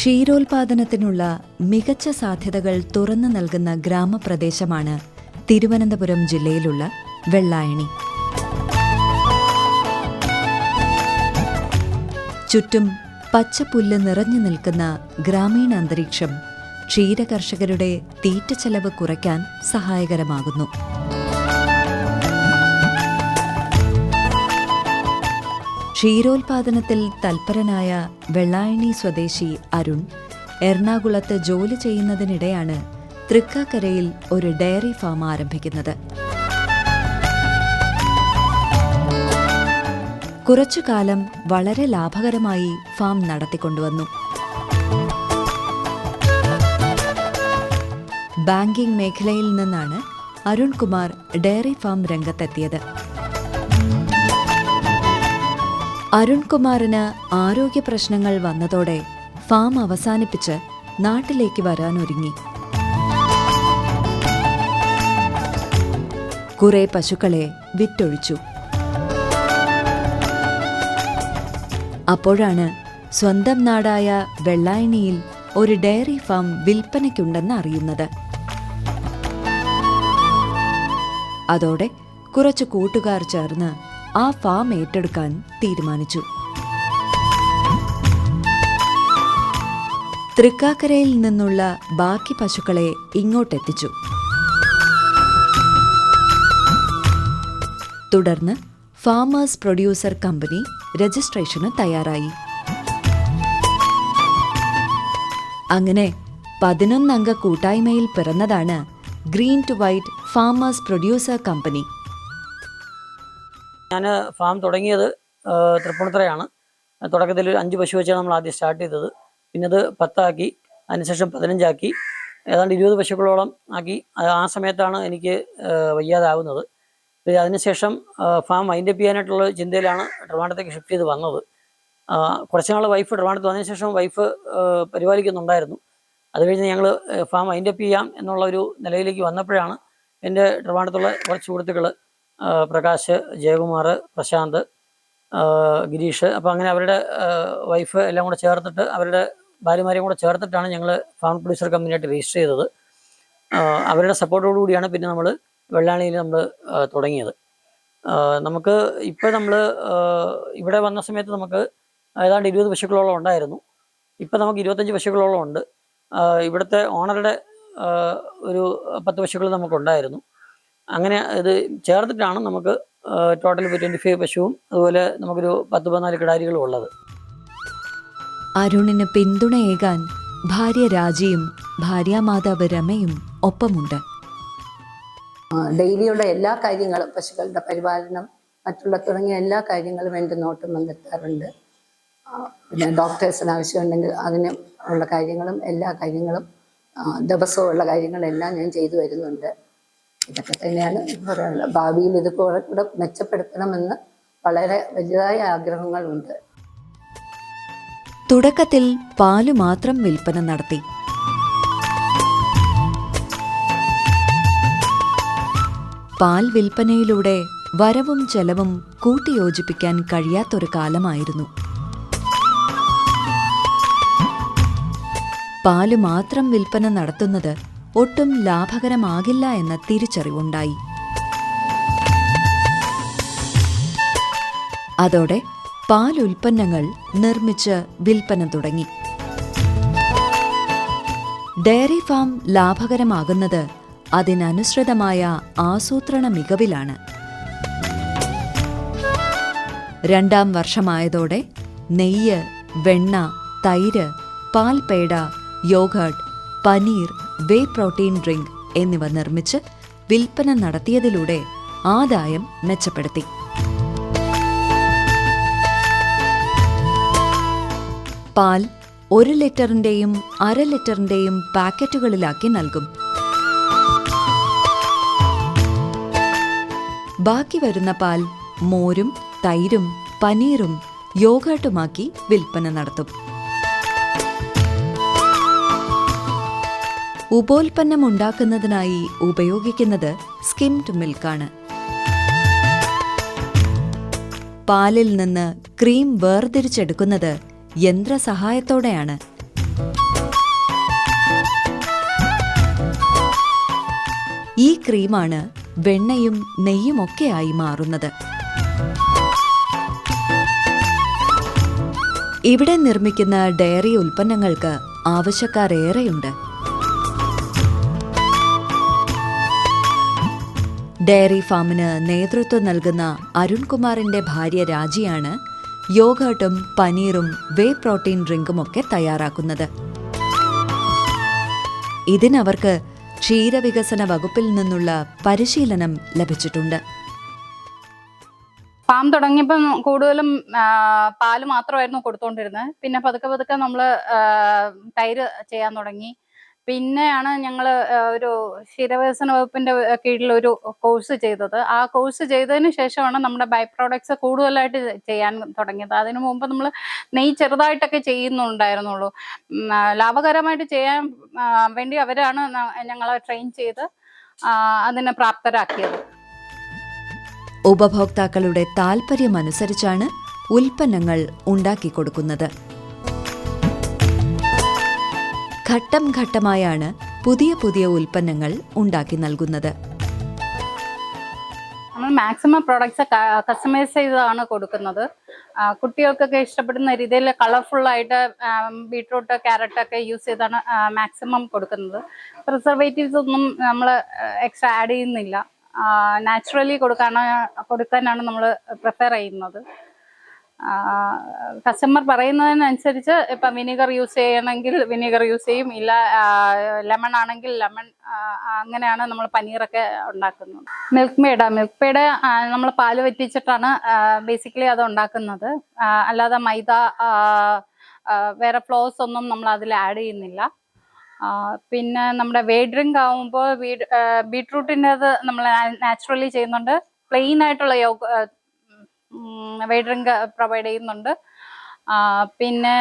ക്ഷീരോൽപാദനത്തിനുള്ള മികച്ച സാധ്യതകൾ തുറന്നു നൽകുന്ന ഗ്രാമപ്രദേശമാണ് തിരുവനന്തപുരം ജില്ലയിലുള്ള വെള്ളായണി. ചുറ്റും പച്ചപ്പുല്ല് നിറഞ്ഞു നിൽക്കുന്ന ഗ്രാമീണ അന്തരീക്ഷം ക്ഷീരകർഷകരുടെ തീറ്റച്ചെലവ് കുറയ്ക്കാൻ സഹായകരമാകുന്നു. ക്ഷീരോൽപാദനത്തിൽ തൽപരനായ വെള്ളായണി സ്വദേശി അരുൺ എറണാകുളത്ത് ജോലി ചെയ്യുന്നതിനിടെയാണ് തൃക്കാക്കരയിൽ ഒരു ഡയറി ഫാം ആരംഭിക്കുന്നത്. കുറച്ചുകാലം വളരെ ലാഭകരമായി ഫാം നടത്തിക്കൊണ്ടുവന്നു. ബാങ്കിംഗ് മേഖലയിൽ നിന്നാണ് അരുൺകുമാർ ഡയറി ഫാം രംഗത്തെത്തിയത്. അരുൺകുമാറിന് ആരോഗ്യ പ്രശ്നങ്ങൾ വന്നതോടെ ഫാം അവസാനിപ്പിച്ച് നാട്ടിലേക്ക് വരാനൊരുങ്ങി. കുറെ പശുക്കളെ വിറ്റൊഴിച്ചു. അപ്പോഴാണ് സ്വന്തം നാടായ വെള്ളായണിയിൽ ഒരു ഡയറി ഫാം വിൽപ്പനയ്ക്കുണ്ടെന്ന് അറിയുന്നത്. അതോടെ കുറച്ച് കൂട്ടുകാർ ചേർന്ന് ആ ഫാം ഏറ്റെടുക്കാൻ തീരുമാനിച്ചു. തൃക്കാക്കരയിൽ നിന്നുള്ള ബാക്കി പശുക്കളെ ഇങ്ങോട്ടെത്തിച്ചു. തുടർന്ന് ഫാമേഴ്സ് പ്രൊഡ്യൂസർ കമ്പനി രജിസ്ട്രേഷന് തയ്യാറായി. അങ്ങനെ പതിനൊന്നംഗ കൂട്ടായ്മയിൽ പിറന്നതാണ് green to white farmers producer company ഞാൻ ഫാം തുടങ്ങിയത് തൃപ്പൂണിത്തറയാണ്. തുടക്കത്തിൽ ഒരു അഞ്ച് പശു വെച്ചാണ് നമ്മൾ ആദ്യം സ്റ്റാർട്ട് ചെയ്തത്. പിന്നെ അത് പത്താക്കി അതിനുശേഷം പതിനഞ്ചാക്കി ഏതാണ്ട് ഇരുപത് പശുക്കളോളം ആക്കി. ആ സമയത്താണ് എനിക്ക് വയ്യാതാവുന്നത്. അതിനുശേഷം ഫാം വൈൻഡപ്പ് ചെയ്യാനായിട്ടുള്ള ചിന്തയിലാണ് ട്രിവാണ്ടത്തേക്ക് ഷിഫ്റ്റ് ചെയ്ത് വന്നത്. കുറച്ച് നാൾ വൈഫ് ട്രിവാണ്ടത്ത് വന്നതിന് വൈഫ് പരിപാലിക്കുന്നുണ്ടായിരുന്നു. അത് കഴിഞ്ഞ് ഞങ്ങൾ ഫാം വൈൻഡപ്പ് ചെയ്യാം എന്നുള്ള ഒരു നിലയിലേക്ക് വന്നപ്പോഴാണ് എന്റെ ട്രിവാണ്ടത്തുള്ള കുറച്ച് സുഹൃത്തുക്കൾ പ്രകാശ് ജയകുമാർ പ്രശാന്ത് ഗിരീഷ്. അപ്പോൾ അങ്ങനെ അവരുടെ വൈഫ് എല്ലാം കൂടെ ചേർത്തിട്ട് അവരുടെ ഭാര്യമാരെയും കൂടെ ചേർത്തിട്ടാണ് ഞങ്ങൾ ഫാം പ്രൊഡ്യൂസർ കമ്പനിയായിട്ട് രജിസ്റ്റർ ചെയ്തത്. അവരുടെ സപ്പോർട്ടോടു കൂടിയാണ് പിന്നെ നമ്മൾ വെള്ളാണിയിൽ നമ്മൾ തുടങ്ങിയത്. നമുക്ക് ഇപ്പോൾ നമ്മൾ ഇവിടെ വന്ന സമയത്ത് നമുക്ക് ഏതാണ്ട് ഇരുപത് പശുക്കളോളം ഉണ്ടായിരുന്നു. ഇപ്പോൾ നമുക്ക് ഇരുപത്തഞ്ച് പശുക്കളോളം ഉണ്ട്. ഇവിടുത്തെ ഓണറുടെ ഒരു പത്ത് പശുക്കൾ നമുക്കുണ്ടായിരുന്നു. അങ്ങനെ ഇത് ചേർത്തിട്ടാണ് നമുക്ക് ടോട്ടൽ ഇപ്പോൾ ട്വന്റി ഫൈവ് പശുവും അതുപോലെ നമുക്കൊരു പത്ത് പതിനാല് കിടാരികളും ഉള്ളത്. അരുണിന് പിന്തുണയേകാൻ ഭാര്യ രാജിയും ഭാര്യാമാതാവ് രമയും ഒപ്പമുണ്ട്. ഡെയിലിയുള്ള എല്ലാ കാര്യങ്ങളും പശുക്കളുടെ പരിപാലനം മറ്റുള്ള തുടങ്ങിയ എല്ലാ കാര്യങ്ങളും എന്റെ നോട്ടം വന്നെത്താറുണ്ട്. പിന്നെ ഡോക്ടേഴ്സിന് ആവശ്യമുണ്ടെങ്കിൽ അതിന് ഉള്ള കാര്യങ്ങളും എല്ലാ കാര്യങ്ങളും ദിവസവും ഉള്ള കാര്യങ്ങളെല്ലാം ഞാൻ ചെയ്തു വരുന്നുണ്ട്. ഇതൊക്കെ തന്നെയാണ് പറയാനുള്ളത്. ഭാവിയിൽ ഇത് കുറെ കൂടെ മെച്ചപ്പെടുത്തണമെന്ന് വളരെ വലുതായ ആഗ്രഹങ്ങളുണ്ട്. തുടക്കത്തിൽ പാൽ മാത്രം വിൽപ്പന നടത്തി. പാൽ വിൽപ്പനയിലൂടെ വരവും ചെലവും കൂട്ടിയോജിപ്പിക്കാൻ കഴിയാത്തൊരു കാലമായിരുന്നു. പാൽ മാത്രം വിൽപ്പന നടത്തുന്നത് ഒട്ടും ലാഭകരമാകില്ല എന്ന തിരിച്ചറിവുണ്ടായി. അതോടെ പാൽ ഉൽപ്പന്നങ്ങൾ നിർമ്മിച്ച് വിൽപ്പന തുടങ്ങി. ഡയറി ഫാം ലാഭകരമാകുന്നത് അതിനനുസൃതമായ ആസൂത്രണ മികവിലാണ്. രണ്ടാം വർഷമായതോടെ നെയ്യ് വെണ്ണ തൈര് പാൽപേട yogurt paneer whey protein drink എന്നിവ നിർമ്മിച്ച് വിൽപ്പന നടത്തിയതിലൂടെ ആദായം മെച്ചപ്പെടുത്തി. പാൽ ഒരു ലിറ്ററിന്റെയും അര ലിറ്ററിന്റെയും പാക്കറ്റുകളിലാക്കി നൽകും. ബാക്കി വരുന്ന പാൽ മോരും തൈരും പനീറും യോഗട്ടുമാക്കി വിൽപ്പന നടത്തും. ഉപോൽപ്പന്നം ഉണ്ടാക്കുന്നതിനായി ഉപയോഗിക്കുന്നത് സ്കിംഡ് മിൽക്കാണ്. പാലിൽ നിന്ന് ക്രീം വേർതിരിച്ചെടുക്കുന്നത് യന്ത്രസഹായത്തോടെയാണ്. ഈ ക്രീമാണ് വെണ്ണയും നെയ്യുമൊക്കെയായി മാറുന്നത്. ഇവിടെ നിർമ്മിക്കുന്ന ഡയറി ഉൽപ്പന്നങ്ങൾക്ക് ആവശ്യക്കാരേറെയുണ്ട്. ഡയറി ഫാമിന് നേതൃത്വം നൽകുന്ന അരുൺകുമാറിന്റെ ഭാര്യ രാജിയാണ് യോഗട്ടും പനീറും വേ പ്രോട്ടീൻ ഡ്രിങ്കും ഒക്കെ തയ്യാറാക്കുന്നത്. ഇതിനവർക്ക് ക്ഷീരവികസന വകുപ്പിൽ നിന്നുള്ള പരിശീലനം ലഭിച്ചിട്ടുണ്ട്. ഫാം തുടങ്ങിയപ്പം കൂടുതലും പാൽ മാത്രമായിരുന്നു കൊടുത്തോണ്ടിരുന്നത്. പിന്നെ പതുക്കെ പതുക്കെ നമ്മൾ തൈര് ചെയ്യാൻ തുടങ്ങി. പിന്നെയാണ് ഞങ്ങൾ ഒരു ക്ഷീരവികസന വകുപ്പിന്റെ കീഴിൽ ഒരു കോഴ്സ് ചെയ്തത്. ആ കോഴ്സ് ചെയ്തതിന് ശേഷമാണ് നമ്മുടെ ബൈ പ്രോഡക്ട്സ് കൂടുതലായിട്ട് ചെയ്യാൻ തുടങ്ങിയത്. അതിനു മുമ്പ് നമ്മൾ നെയ് ചെറുതായിട്ടൊക്കെ ചെയ്യുന്നുണ്ടായിരുന്നുള്ളൂ. ലാഭകരമായിട്ട് ചെയ്യാൻ വേണ്ടി അവരാണ് ഞങ്ങളെ ട്രെയിൻ ചെയ്ത് അതിനെ പ്രാപ്തരാക്കിയത്. ഉപഭോക്താക്കളുടെ താല്പര്യമനുസരിച്ചാണ് ഉൽപ്പന്നങ്ങൾ ഉണ്ടാക്കിക്കൊടുക്കുന്നത് ഘട്ടം ഘട്ടമായാണ് പുതിയ പുതിയ ഉൽപ്പന്നങ്ങൾ ഉണ്ടാക്കി നൽകുന്നത്. നമ്മൾ മാക്സിമം പ്രോഡക്ട്സ് കസ്റ്റമൈസ് ചെയ്താണ് കൊടുക്കുന്നത്. കുട്ടികൾക്കൊക്കെ ഇഷ്ടപ്പെടുന്ന രീതിയിൽ കളർഫുൾ ആയിട്ട് ബീട്രൂട്ട് ക്യാരറ്റ് ഒക്കെ യൂസ് ചെയ്താണ് മാക്സിമം കൊടുക്കുന്നത്. പ്രിസർവേറ്റീവ്സ് ഒന്നും നമ്മൾ എക്സ്ട്രാ ആഡ് ചെയ്യുന്നില്ല. നാച്ചുറലി കൊടുക്കാനാണ് കൊടുക്കാനാണ് നമ്മൾ പ്രിഫർ ചെയ്യുന്നത്. കസ്റ്റമർ പറയുന്നതിനനുസരിച്ച് ഇപ്പം വിനീഗർ യൂസ് ചെയ്യണമെങ്കിൽ വിനീഗർ യൂസ് ചെയ്യും. ഇല്ല ലെമൺ ആണെങ്കിൽ ലെമൺ അങ്ങനെയാണ് നമ്മൾ പനീറൊക്കെ ഉണ്ടാക്കുന്നത്. മിൽക്ക് മേഡ് മിൽക്ക് മേഡ് നമ്മൾ പാൽ വറ്റിച്ചിട്ടാണ് ബേസിക്കലി അത് ഉണ്ടാക്കുന്നത്. അല്ലാതെ മൈദ വേറെ ഫ്ലോസ് ഒന്നും നമ്മൾ അതിൽ ആഡ് ചെയ്യുന്നില്ല. പിന്നെ നമ്മുടെ വേ ഡ്രിങ്ക് ആകുമ്പോൾ ബീട്രൂട്ടിന്റെത് നമ്മൾ നാച്ചുറലി ചെയ്യുന്നുണ്ട്. പ്ലെയിൻ ആയിട്ടുള്ള യോഗ വേ ഡ്രിങ്ക് പ്രൊവൈഡ് ചെയ്യുന്നുണ്ട്. പിന്നെ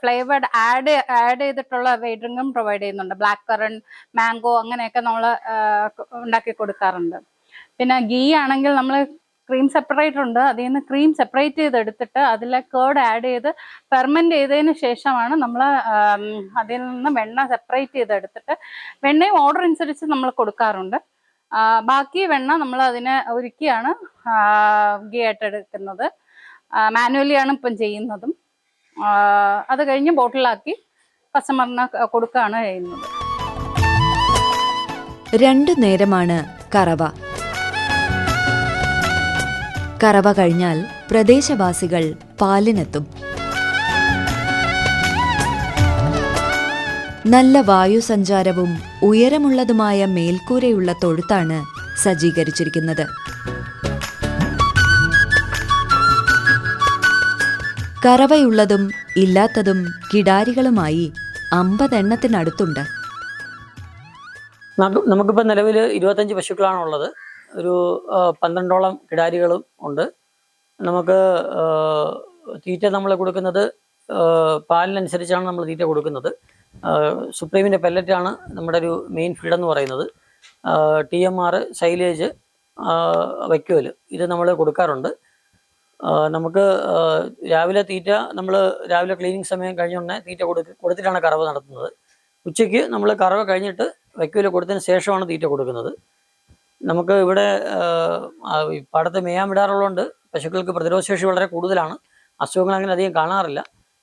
ഫ്ലേവേർഡ് ആഡ് ആഡ് ചെയ്തിട്ടുള്ള വെയ്ഡ് ഡ്രിങ്കും പ്രൊവൈഡ് ചെയ്യുന്നുണ്ട്. ബ്ലാക്ക് കറണ്ട് മാംഗോ അങ്ങനെയൊക്കെ നമ്മൾ ഉണ്ടാക്കി കൊടുക്കാറുണ്ട്. പിന്നെ ഗീ ആണെങ്കിൽ നമ്മൾ ക്രീം സെപ്പറേറ്റർ ഉണ്ട്. അതിൽ നിന്ന് ക്രീം സെപ്പറേറ്റ് ചെയ്ത് എടുത്തിട്ട് അതിലെ കേർഡ് ആഡ് ചെയ്ത് ഫെർമെന്റ് ചെയ്തതിന് ശേഷമാണ് നമ്മൾ അതിൽ നിന്ന് വെണ്ണ സെപ്പറേറ്റ് ചെയ്ത് എടുത്തിട്ട് വെണ്ണയും ഓർഡർ അനുസരിച്ച് നമ്മൾ കൊടുക്കാറുണ്ട്. ബാക്കി വെണ്ണ നമ്മൾ അതിനെ ഒരുക്കിയാണ് ഗീ എടുക്കുന്നത് മാനുവലി ആണ് ഇപ്പം ചെയ്യുന്നതും. അത് കഴിഞ്ഞ് ബോട്ടിലാക്കി കസ്റ്റമറിന് കൊടുക്കുകയാണ് ചെയ്യുന്നത്. രണ്ടു നേരമാണ് കറവ. കറവ കഴിഞ്ഞാൽ പ്രദേശവാസികൾ പാലിനെത്തും. നല്ല വായുസഞ്ചാരവും ഉയരമുള്ളതുമായ മേൽക്കൂരയുള്ള തൊഴുത്താണ് സജ്ജീകരിച്ചിരിക്കുന്നത്. കറവയുള്ളതും ഇല്ലാത്തതും കിടാരികളുമായി അമ്പതെണ്ണത്തിനടുത്തുണ്ട്. നമുക്ക് നമുക്കിപ്പോൾ നിലവിൽ ഇരുപത്തഞ്ച് പശുക്കളാണ് ഉള്ളത് ഒരു പന്ത്രണ്ടോളം കിടാരികളും ഉണ്ട്. നമുക്ക് തീറ്റ നമ്മൾ കൊടുക്കുന്നത് പാലിനനുസരിച്ചാണ് നമ്മൾ തീറ്റ കൊടുക്കുന്നത്. സുപ്രീമിന്റെ പെല്ലറ്റാണ് നമ്മുടെ ഒരു മെയിൻ ഫീഡ് എന്ന് പറയുന്നത്. ടി എം ആർ സൈലേജ് വയ്ക്കുവൽ ഇത് നമ്മൾ കൊടുക്കാറുണ്ട്. നമുക്ക് രാവിലെ തീറ്റ നമ്മൾ രാവിലെ ക്ലീനിങ് സമയം കഴിഞ്ഞ ഉടനെ തീറ്റ കൊടുക്ക് കൊടുത്തിട്ടാണ് കറവ് നടത്തുന്നത്. ഉച്ചയ്ക്ക് നമ്മൾ കറവ് കഴിഞ്ഞിട്ട് വൈക്കോൽ കൊടുത്തതിന് ശേഷമാണ് തീറ്റ കൊടുക്കുന്നത്. നമുക്ക് ഇവിടെ പാടത്ത് മേയാൻ വിടാറുള്ളതുകൊണ്ട് പശുക്കൾക്ക് പ്രതിരോധശേഷി വളരെ കൂടുതലാണ്. അസുഖങ്ങൾ അങ്ങനെ അധികം കാണാറില്ല.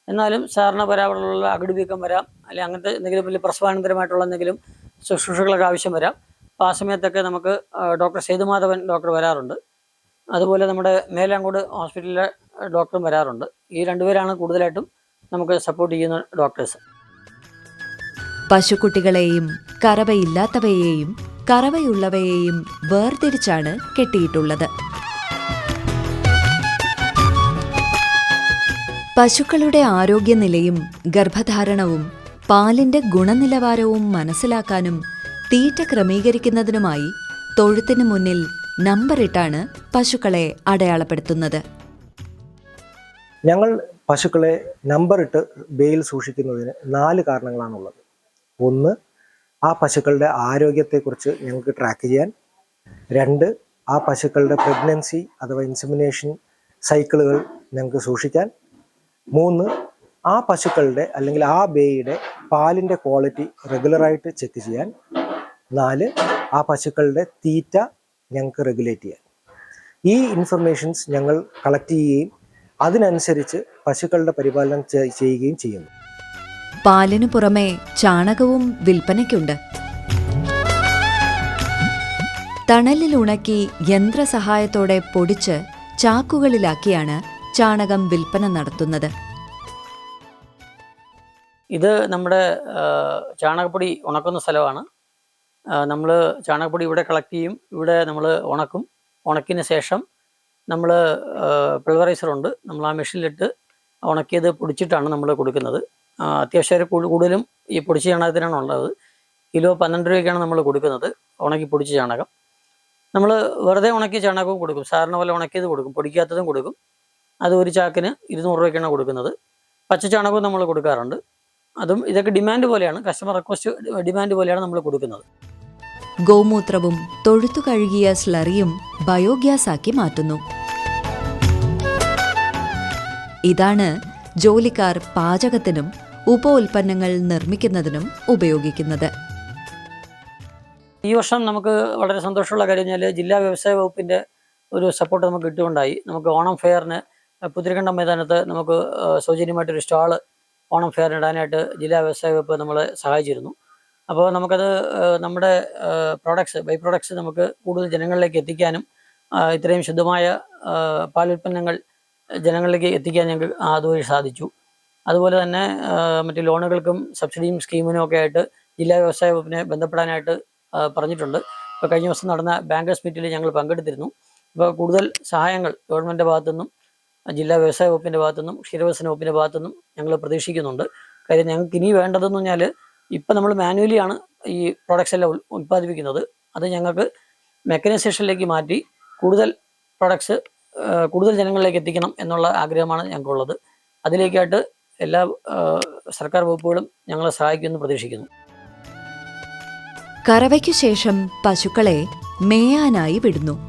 എന്നാലും സാറിന് വരാറുള്ള അകിട് വീക്കം വരാം. അല്ലെങ്കിൽ അങ്ങനത്തെ എന്തെങ്കിലും വലിയ പ്രസവാനന്തരമായിട്ടുള്ള എന്തെങ്കിലും ശുശ്രൂഷകളൊക്കെ ആവശ്യം വരാം. അപ്പോൾ ആ സമയത്തൊക്കെ നമുക്ക് ഡോക്ടർ സേതുമാധവൻ ഡോക്ടർ വരാറുണ്ട്. അതുപോലെ നമ്മുടെ മേലാങ്കോട് ഹോസ്പിറ്റലിലെ ഡോക്ടറും വരാറുണ്ട്. ഈ രണ്ടുപേരാണ് കൂടുതലായിട്ടും നമുക്ക് സപ്പോർട്ട് ചെയ്യുന്ന ഡോക്ടേഴ്സ്. പശുക്കുട്ടികളെയും കറവയില്ലാത്തവയെയും കറവയുള്ളവയെയും വേർതിരിച്ചാണ് കെട്ടിയിട്ടുള്ളത്. പശുക്കളുടെ ആരോഗ്യനിലയും ഗർഭധാരണവും പാലിന്റെ ഗുണനിലവാരവും മനസ്സിലാക്കാനും തീറ്റ ക്രമീകരിക്കുന്നതിനുമായി തൊഴുത്തിന് മുന്നിൽ നമ്പറിട്ടാണ് പശുക്കളെ അടയാളപ്പെടുത്തുന്നത്. ഞങ്ങൾ പശുക്കളെ നമ്പറിട്ട് ബേയിൽ സൂക്ഷിക്കുന്നതിന് നാല് കാരണങ്ങളാണുള്ളത്. ഒന്ന് ആ പശുക്കളുടെ ആരോഗ്യത്തെക്കുറിച്ച് ഞങ്ങൾക്ക് ട്രാക്ക് ചെയ്യാൻ. രണ്ട് ആ പശുക്കളുടെ പ്രഗ്നൻസി അഥവാ ഇൻസിമിനേഷൻ സൈക്കിളുകൾ ഞങ്ങൾക്ക് സൂക്ഷിക്കാൻ. മൂന്ന് ആ പശുക്കളുടെ അല്ലെങ്കിൽ ആ ബേയുടെ പാലിന്റെ ക്വാളിറ്റി റെഗുലറായിട്ട് ചെക്ക് ചെയ്യാൻ. നാല് ആ പശുക്കളുടെ തീറ്റ ഞങ്ങൾക്ക് റെഗുലേറ്റ് ചെയ്യാൻ. ഈ ഇൻഫർമേഷൻസ് ഞങ്ങൾ കളക്ട് ചെയ്യുകയും അതിനനുസരിച്ച് പശുക്കളുടെ പരിപാലനം ചെയ്യുകയും ചെയ്യുന്നു. പാലിനു പുറമെ ചാണകവും വിൽപ്പനയ്ക്കുണ്ട്. തണലിൽ ഉണക്കി യന്ത്രസഹായത്തോടെ പൊടിച്ച് ചാക്കുകളിലാക്കിയാണ് ചാണകം വിൽപ്പന നടത്തുന്നത്. ഇത് നമ്മുടെ ചാണകപ്പൊടി ഉണക്കുന്ന സ്ഥലമാണ്. നമ്മൾ ചാണകപ്പൊടി ഇവിടെ കളക്ട് ചെയ്യും. ഇവിടെ നമ്മൾ ഉണക്കും. ഉണക്കിന് ശേഷം നമ്മൾ ഉണ്ട്. നമ്മൾ ആ മെഷീനിലിട്ട് ഉണക്കിയത് പൊടിച്ചിട്ടാണ് നമ്മൾ കൊടുക്കുന്നത്. അത്യാവശ്യം കൂടുതലും ഈ പൊടിച്ച ചാണകത്തിനാണ് ഉള്ളത്. കിലോ പന്ത്രണ്ട് രൂപയ്ക്കാണ് നമ്മൾ കൊടുക്കുന്നത്. ഉണക്കി പൊടിച്ച ചാണകം. നമ്മൾ വെറുതെ ഉണക്കിയ ചാണകവും കൊടുക്കും. സാറിന് പോലെ ഉണക്കിയത് കൊടുക്കും. പൊടിക്കാത്തതും കൊടുക്കും. അത് ഒരു ചാക്കിന് ഇരുന്നൂറ് രൂപയ്ക്കാണ് കൊടുക്കുന്നത്. പച്ച ചാണകവും നമ്മൾ കൊടുക്കാറുണ്ട്. അതും ഇതൊക്കെ ഡിമാൻഡ് പോലെയാണ്. കസ്റ്റമർ റിക്വസ്റ്റ് ഡിമാൻഡ് പോലെയാണ് നമ്മൾ കൊടുക്കുന്നത്. ഗോമൂത്രവും തൊഴുത്തു കഴുകിയ സ്ലറിയും ബയോഗ്യാസ് ആക്കി മാറ്റുന്നു. ഇതാണ് ജോലിക്കാർ പാചകത്തിനും ഉപ ഉൽപ്പന്നങ്ങൾ നിർമ്മിക്കുന്നതിനും ഉപയോഗിക്കുന്നത്. ഈ വർഷം നമുക്ക് വളരെ സന്തോഷമുള്ള കാര്യം ജില്ലാ വ്യവസായ വകുപ്പിന്റെ ഒരു സപ്പോർട്ട് നമുക്ക് കിട്ടുകയുണ്ടായി നമുക്ക് ഓണം ഫെയറിന് പുത്തിരിക്കണ്ടം മൈതാനത്ത് നമുക്ക് സൗജന്യമായിട്ടൊരു സ്റ്റാൾ ഓണം ഫെയർ ഇടാനായിട്ട് ജില്ലാ വ്യവസായ വകുപ്പ് നമ്മളെ സഹായിച്ചിരുന്നു. അപ്പോൾ നമുക്കത് നമ്മുടെ പ്രോഡക്ട്സ് ബൈ പ്രോഡക്ട്സ് നമുക്ക് കൂടുതൽ ജനങ്ങളിലേക്ക് എത്തിക്കാനും ഇത്രയും ശുദ്ധമായ പാലുൽപ്പന്നങ്ങൾ ജനങ്ങളിലേക്ക് എത്തിക്കാൻ ഞങ്ങൾക്ക് അതുവഴി സാധിച്ചു. അതുപോലെ തന്നെ മറ്റു ലോണുകൾക്കും സബ്സിഡിയും സ്കീമിനും ഒക്കെ ആയിട്ട് ജില്ലാ വ്യവസായ വകുപ്പിനെ ബന്ധപ്പെടാനായിട്ട് പറഞ്ഞിട്ടുണ്ട്. ഇപ്പോൾ കഴിഞ്ഞ ദിവസം നടന്ന ബാങ്കേഴ്സ് മീറ്റിൽ ഞങ്ങൾ പങ്കെടുത്തിരുന്നു. അപ്പോൾ കൂടുതൽ സഹായങ്ങൾ ഗവൺമെന്റ് ഭാഗത്തുനിന്നും ജില്ലാ വ്യവസായ ഭാഗത്തു നിന്നും ക്ഷീരവികസന ഭാഗത്തു നിന്നും ഞങ്ങൾ പ്രതീക്ഷിക്കുന്നുണ്ട്. കാര്യം ഞങ്ങൾക്ക് ഇനി വേണ്ടതെന്ന് പറഞ്ഞാൽ ഇപ്പം നമ്മൾ മാനുവലിയാണ് ഈ പ്രൊഡക്ട്സ് എല്ലാം ഉൽപ്പാദിപ്പിക്കുന്നത്. അത് ഞങ്ങൾക്ക് മെക്കനൈസേഷനിലേക്ക് മാറ്റി കൂടുതൽ പ്രൊഡക്ട്സ് കൂടുതൽ ജനങ്ങളിലേക്ക് എത്തിക്കണം എന്നുള്ള ആഗ്രഹമാണ് ഞങ്ങൾക്കുള്ളത്. അതിലേക്കായിട്ട് എല്ലാ സർക്കാർ വകുപ്പുകളും ഞങ്ങളെ സഹായിക്കുമെന്ന് പ്രതീക്ഷിക്കുന്നു. കറവയ്ക്കു ശേഷം പശുക്കളെ മേയാനായി വിടുന്നു.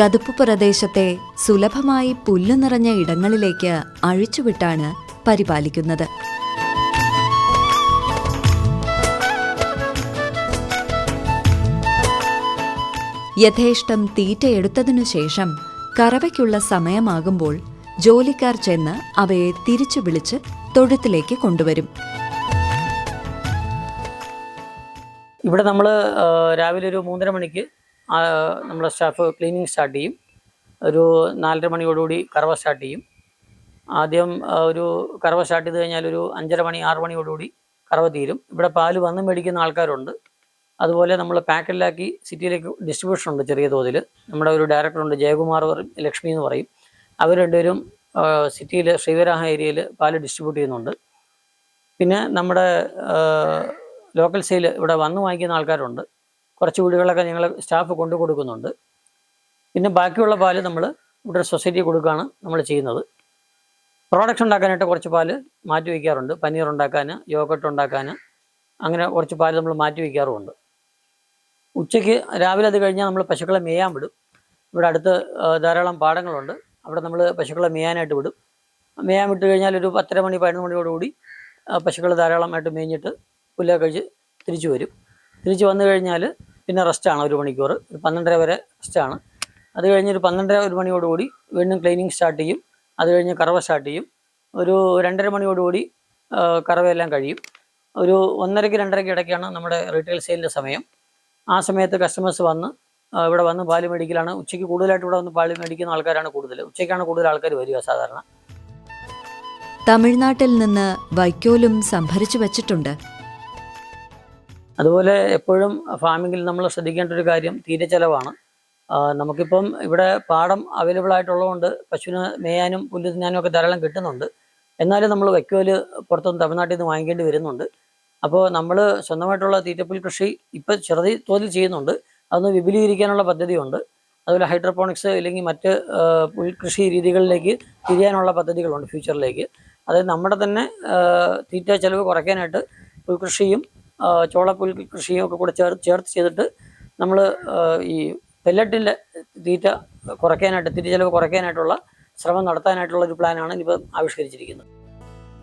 ചതുപ്പ് പ്രദേശത്തെ സുലഭമായി പുല്ലു നിറഞ്ഞ ഇടങ്ങളിലേക്ക് അഴിച്ചുവിട്ടാണ് പരിപാലിക്കുന്നത്. യഥേഷ്ടം തീറ്റയെടുത്തതിനു ശേഷം കറവയ്ക്കുള്ള സമയമാകുമ്പോൾ ജോലിക്കാർ ചെന്ന് അവയെ തിരിച്ചു വിളിച്ച് തൊഴുത്തിലേക്ക് കൊണ്ടുവരും. ഇവിടെ നമ്മൾ രാവിലെ ഒരു മൂന്നര മണിക്ക് നമ്മുടെ സ്റ്റാഫ് ക്ലീനിങ് സ്റ്റാർട്ട് ചെയ്യും. ഒരു നാലര മണിയോടുകൂടി കറവ സ്റ്റാർട്ട് ചെയ്യും. ആദ്യം ഒരു കറവ സ്റ്റാർട്ട് ചെയ്ത് കഴിഞ്ഞാൽ ഒരു അഞ്ചര മണി ആറ് മണിയോടുകൂടി കറവ തീരും. ഇവിടെ പാൽ വന്ന് മേടിക്കുന്ന ആൾക്കാരുണ്ട്. അതുപോലെ നമ്മൾ പാക്കറ്റിലാക്കി സിറ്റിയിലേക്ക് ഡിസ്ട്രിബ്യൂഷൻ ഉണ്ട് ചെറിയ തോതിൽ. നമ്മുടെ ഒരു ഡയറക്ടറുണ്ട് ജയകുമാർ ലക്ഷ്മി എന്ന് പറയും. അവർ രണ്ടുപേരും സിറ്റിയിൽ ശ്രീവരാഹ ഏരിയയിൽ പാൽ ഡിസ്ട്രിബ്യൂട്ട് ചെയ്യുന്നുണ്ട്. പിന്നെ നമ്മുടെ ലോക്കൽ സെയിൽ ഇവിടെ വന്ന് വാങ്ങിക്കുന്ന ആൾക്കാരുണ്ട്. കുറച്ച് വീടുകളിലൊക്കെ ഞങ്ങൾ സ്റ്റാഫ് കൊണ്ടു കൊടുക്കുന്നുണ്ട്. പിന്നെ ബാക്കിയുള്ള പാൽ നമ്മൾ ഇവിടെ സൊസൈറ്റി കൊടുക്കുകയാണ് നമ്മൾ ചെയ്യുന്നത്. പ്രോഡക്റ്റ് ഉണ്ടാക്കാനായിട്ട് കുറച്ച് പാൽ മാറ്റി വയ്ക്കാറുണ്ട്. പനീർ ഉണ്ടാക്കാൻ യോഗട്ട് ഉണ്ടാക്കാൻ അങ്ങനെ കുറച്ച് പാൽ നമ്മൾ മാറ്റി വയ്ക്കാറുമുണ്ട്. ഉച്ചയ്ക്ക് രാവിലെ അത് കഴിഞ്ഞാൽ നമ്മൾ പശുക്കളെ മേയാൻ വിടും. ഇവിടെ അടുത്ത് ധാരാളം പാടങ്ങളുണ്ട്. അവിടെ നമ്മൾ പശുക്കളെ മേയാനായിട്ട് വിടും. മേയാൻ വിട്ട് കഴിഞ്ഞാൽ ഒരു പത്തര മണി പതിനൊന്ന് മണിയോടുകൂടി പശുക്കൾ ധാരാളമായിട്ട് മേഞ്ഞിട്ട് പുല്ല കഴിച്ച് തിരിച്ചു വരും. തിരിച്ചു വന്നു കഴിഞ്ഞാൽ പിന്നെ റെസ്റ്റാണ് ഒരു മണിക്കൂർ ഒരു പന്ത്രണ്ടര വരെ റെസ്റ്റാണ് അത് കഴിഞ്ഞ് ഒരു പന്ത്രണ്ടര ഒരു മണിയോടുകൂടി വീണ്ടും ക്ലീനിങ് സ്റ്റാർട്ട് ചെയ്യും. അത് കഴിഞ്ഞ് കറവ സ്റ്റാർട്ട് ചെയ്യും. ഒരു രണ്ടര മണിയോടുകൂടി കറവയെല്ലാം കഴിയും. ഒരു ഒന്നരയ്ക്ക് രണ്ടരയ്ക്ക് ഇടയ്ക്കാണ് നമ്മുടെ റീറ്റെയിൽ സെയിലിന്റെ സമയം. ആ സമയത്ത് കസ്റ്റമേഴ്സ് വന്ന് ഇവിടെ വന്ന് പാൽ മേടിക്കലാണ്. ഉച്ചയ്ക്ക് കൂടുതലായിട്ട് ഇവിടെ വന്ന് പാൽ മേടിക്കുന്ന ആൾക്കാരാണ് കൂടുതൽ ഉച്ചയ്ക്കാണ് കൂടുതൽ ആൾക്കാർ വരിക സാധാരണ. തമിഴ്നാട്ടിൽ നിന്ന് വൈക്കോലും സംഭരിച്ചു വച്ചിട്ടുണ്ട്. അതുപോലെ എപ്പോഴും ഫാമിങ്ങിൽ നമ്മൾ ശ്രദ്ധിക്കേണ്ട ഒരു കാര്യം തീരെ ചെലവാണ്. നമുക്കിപ്പം ഇവിടെ പാടം അവൈലബിൾ ആയിട്ടുള്ളതുകൊണ്ട് പശുവിന് മേയാനും പുല്ല് തിന്നാനും ഒക്കെ ധാരാളം കിട്ടുന്നുണ്ട്. എന്നാലും നമ്മൾ വൈക്കോൽ പുറത്തുനിന്ന് തമിഴ്നാട്ടിൽ നിന്ന് വാങ്ങിക്കേണ്ടി വരുന്നുണ്ട്. അപ്പോൾ നമ്മൾ സ്വന്തമായിട്ടുള്ള തീറ്റപ്പുൽ കൃഷി ഇപ്പം ചെറുതി തോതിൽ ചെയ്യുന്നുണ്ട്. അതൊന്ന് വിപുലീകരിക്കാനുള്ള പദ്ധതിയുണ്ട്. അതുപോലെ ഹൈഡ്രോപോണിക്സ് അല്ലെങ്കിൽ മറ്റ് പുൽകൃഷി രീതികളിലേക്ക് തിരിയാനുള്ള പദ്ധതികളുണ്ട് ഫ്യൂച്ചറിലേക്ക്. അതായത് നമ്മുടെ തന്നെ തീറ്റ ചെലവ് കുറയ്ക്കാനായിട്ട് പുൽകൃഷിയും ചോളപ്പുൽ കൃഷിയും ഒക്കെ കൂടെ ചേർത്ത് ചേർത്ത് ചെയ്തിട്ട് നമ്മൾ ഈ പെല്ലറ്റിന്റെ തീറ്റ കുറയ്ക്കാനായിട്ട് തീറ്റ ചിലവ് കുറയ്ക്കാനായിട്ടുള്ള ശ്രമം നടത്താനായിട്ടുള്ള ഒരു പ്ലാനാണ് ഇനിയിപ്പോൾ ആവിഷ്കരിച്ചിരിക്കുന്നത്.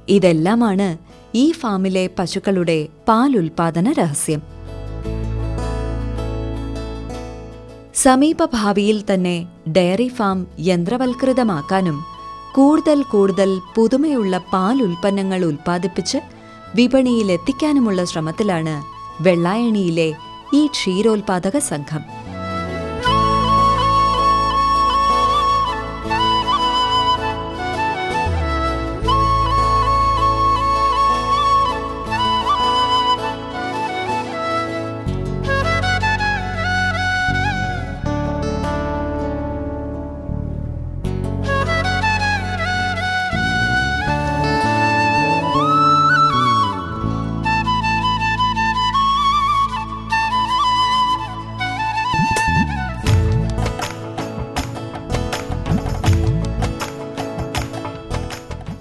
ഇതെല്ലാമാണ് ഈ ഫാമിലെ പശുക്കളുടെ പാൽ ഉൽപാദന രഹസ്യം. സമീപ ഭാവിയിൽ തന്നെ ഡയറി ഫാം യന്ത്രവൽകൃതമാക്കാനും കൂടുതൽ കൂടുതൽ പുതുമയുള്ള പാൽ ഉൽപ്പന്നങ്ങൾ ഉൽപ്പാദിപ്പിച്ച് വിപണിയിലെത്തിക്കാനുമുള്ള ശ്രമത്തിലാണ് വെള്ളായണിയിലെ ഈ ക്ഷീരോത്പാദക സംഘം.